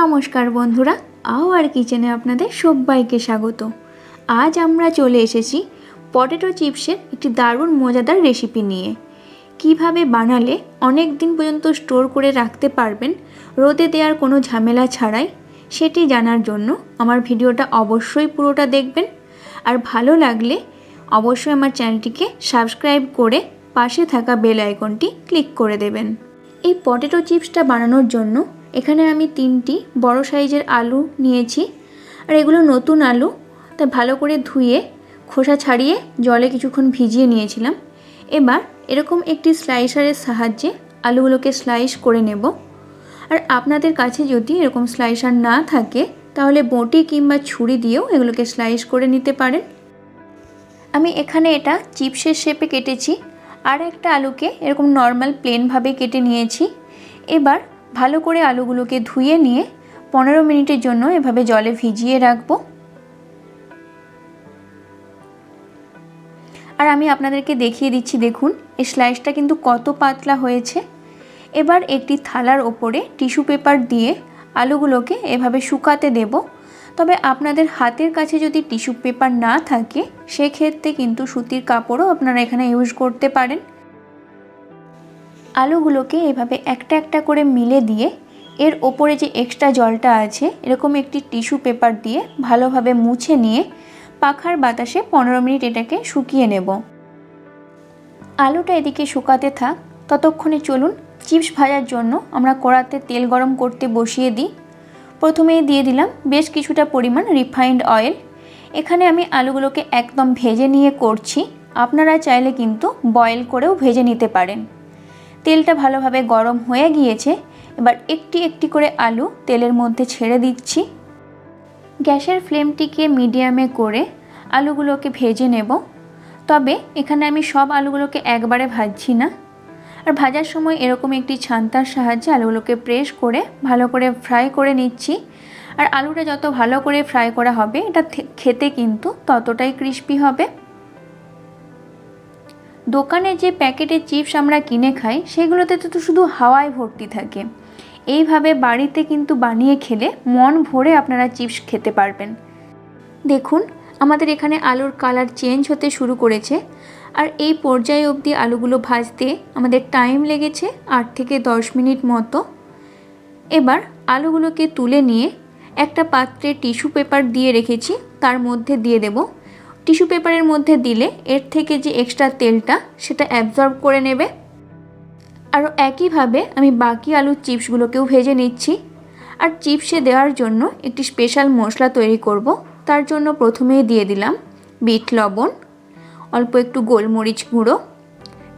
নমস্কার বন্ধুরা আও আর কিচেনে আপনাদের সবাইকে স্বাগত। আজ আমরা চলে এসেছি পটেটো চিপসের একটি দারুণ মজাদার রেসিপি নিয়ে। কীভাবে বানালে অনেক দিন পর্যন্ত স্টোর করে রাখতে পারবেন, রোদে দেওয়ার কোনো ঝামেলা ছাড়াই, সেটি জানার জন্য আমার ভিডিওটা অবশ্যই পুরোটা দেখবেন। আর ভালো লাগলে অবশ্যই আমার চ্যানেলটিকে সাবস্ক্রাইব করে পাশে থাকা বেল আইকনটি ক্লিক করে দেবেন। এই পটেটো চিপসটা বানানোর জন্য এখানে আমি তিনটি বড় সাইজের আলু নিয়েছি। আর এগুলো নতুন আলু তা ভালো করে ধুয়ে, খোসা ছাড়িয়ে জলে কিছুক্ষণ ভিজিয়ে নিয়েছিলাম। এবার এরকম একটি স্লাইসারের সাহায্যে আলুগুলোকে স্লাইস করে নেব। আর আপনাদের কাছে যদি এরকম স্লাইসার না থাকে, তাহলে বটি কিংবা ছুরি দিয়েও এগুলোকে স্লাইস করে নিতে পারেন। আমি এখানে এটা চিপসের শেপে কেটেছি। আর একটা আলুকে এরকম নর্মাল প্লেনভাবে কেটে নিয়েছি। এবার ভালো করে আলুগুলোকে ধুয়ে নিয়ে পনেরো মিনিটের জন্য এভাবে জলে ভিজিয়ে রাখব। আর আমি আপনাদেরকে দেখিয়ে দিচ্ছি, দেখুন, এই স্লাইসটা কিন্তু কত পাতলা হয়েছে। এবার একটি থালার ওপরে টিস্যু পেপার দিয়ে আলুগুলোকে এভাবে শুকাতে দেব। তবে আপনাদের হাতের কাছে যদি টিস্যু পেপার না থাকে, সেক্ষেত্রে কিন্তু সুতির কাপড়ও আপনারা এখানে ইউজ করতে পারেন। আলুগুলোকে এভাবে একটা একটা করে মিলে দিয়ে এর ওপরে যে এক্সট্রা জলটা আছে, এরকম একটি টিস্যু পেপার দিয়ে ভালোভাবে মুছে নিয়ে পাখার বাতাসে পনেরো মিনিট এটাকে শুকিয়ে নেব। আলুটা এদিকে শুকাতে থাক, ততক্ষণে চলুন চিপস ভাজার জন্য আমরা কড়াতে তেল গরম করতে বসিয়ে দিই। প্রথমেই দিয়ে দিলাম বেশ কিছুটা পরিমাণ রিফাইন্ড অয়েল এখানে আমি আলুগুলোকে একদম ভেজে নিয়ে করছি, আপনারা চাইলে কিন্তু বয়েল করেও ভেজে নিতে পারেন। তেলটা ভালোভাবে গরম হয়ে গিয়েছে। এবার একটি একটি করে আলু তেলের মধ্যে ছেড়ে দিচ্ছি। গ্যাসের ফ্লেমটিকে মিডিয়ামে করে আলুগুলোকে ভেজে নেব। তবে এখানে আমি সব আলুগুলোকে একবারে ভাজছি না। আর ভাজার সময় এরকম একটি ছান্তার সাহায্যে আলুগুলোকে প্রেস করে ভালো করে ফ্রাই করে নিচ্ছি। আর আলুটা যত ভালো করে ফ্রাই করা হবে, এটা খেতে কিন্তু ততটাই ক্রিস্পি হবে। দোকানে যে প্যাকেটের চিপস আমরা কিনে খাই, সেগুলোতে তো শুধু হাওয়ায় ভর্তি থাকে। এইভাবে বাড়িতে কিন্তু বানিয়ে খেলে মন ভরে আপনারা চিপস খেতে পারবেন। দেখুন, আমাদের এখানে আলুর কালার চেঞ্জ হতে শুরু করেছে। আর এই পর্যায়ে অবধি আলুগুলো ভাজতে আমাদের টাইম লেগেছে আট থেকে দশ মিনিট মতো। এবার আলুগুলোকে তুলে নিয়ে একটা পাত্রে টিস্যু পেপার দিয়ে রেখেছি, তার মধ্যে দিয়ে দেব। টিস্যু পেপারের মধ্যে দিলে এর থেকে যে এক্সট্রা তেলটা সেটা অ্যাবজর্ব করে নেবে। আরও একইভাবে আমি বাকি আলুর চিপসগুলোকেও ভেজে নিচ্ছি। আর চিপসে দেওয়ার জন্য একটি স্পেশাল মশলা তৈরি করব। তার জন্য প্রথমেই দিয়ে দিলাম বিট লবণ, অল্প একটু গোলমরিচ গুঁড়ো।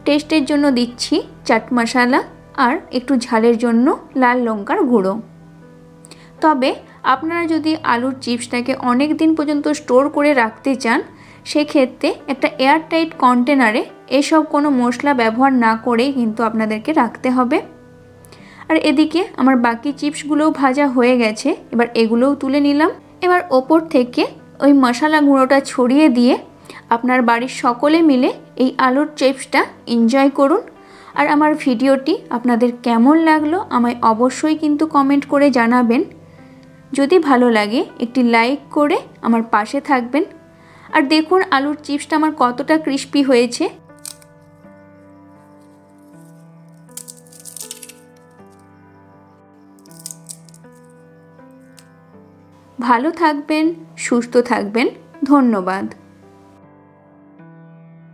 টেস্টের জন্য দিচ্ছি চাট মশালা আর একটু ঝালের জন্য লাল লঙ্কার গুঁড়ো। তবে আপনারা যদি আলুর চিপসটাকে অনেক দিন পর্যন্ত স্টোর করে রাখতে চান সেক্ষেত্রে একটা এয়ারটাইট কন্টেনারে এসব কোনো মশলা ব্যবহার না করেই কিন্তু আপনাদেরকে রাখতে হবে। আর এদিকে আমার বাকি চিপসগুলোও ভাজা হয়ে গেছে, এবার এগুলোও তুলে নিলাম। এবার ওপর থেকে ওই মশলা গুঁড়োটা ছড়িয়ে দিয়ে আপনার বাড়ির সকলে মিলে এই আলুর চিপসটা এনজয় করুন। আর আমার ভিডিওটি আপনাদের কেমন লাগল আমায় অবশ্যই কিন্তু কমেন্ট করে জানাবেন। যদি ভালো লাগে একটি লাইক করে আমার পাশে থাকবেন। আর দেখুন আলুর চিপসটা আমার কতটা ক্রিস্পি হয়েছে। ভালো থাকবেন সুস্থ থাকবেন ধন্যবাদ।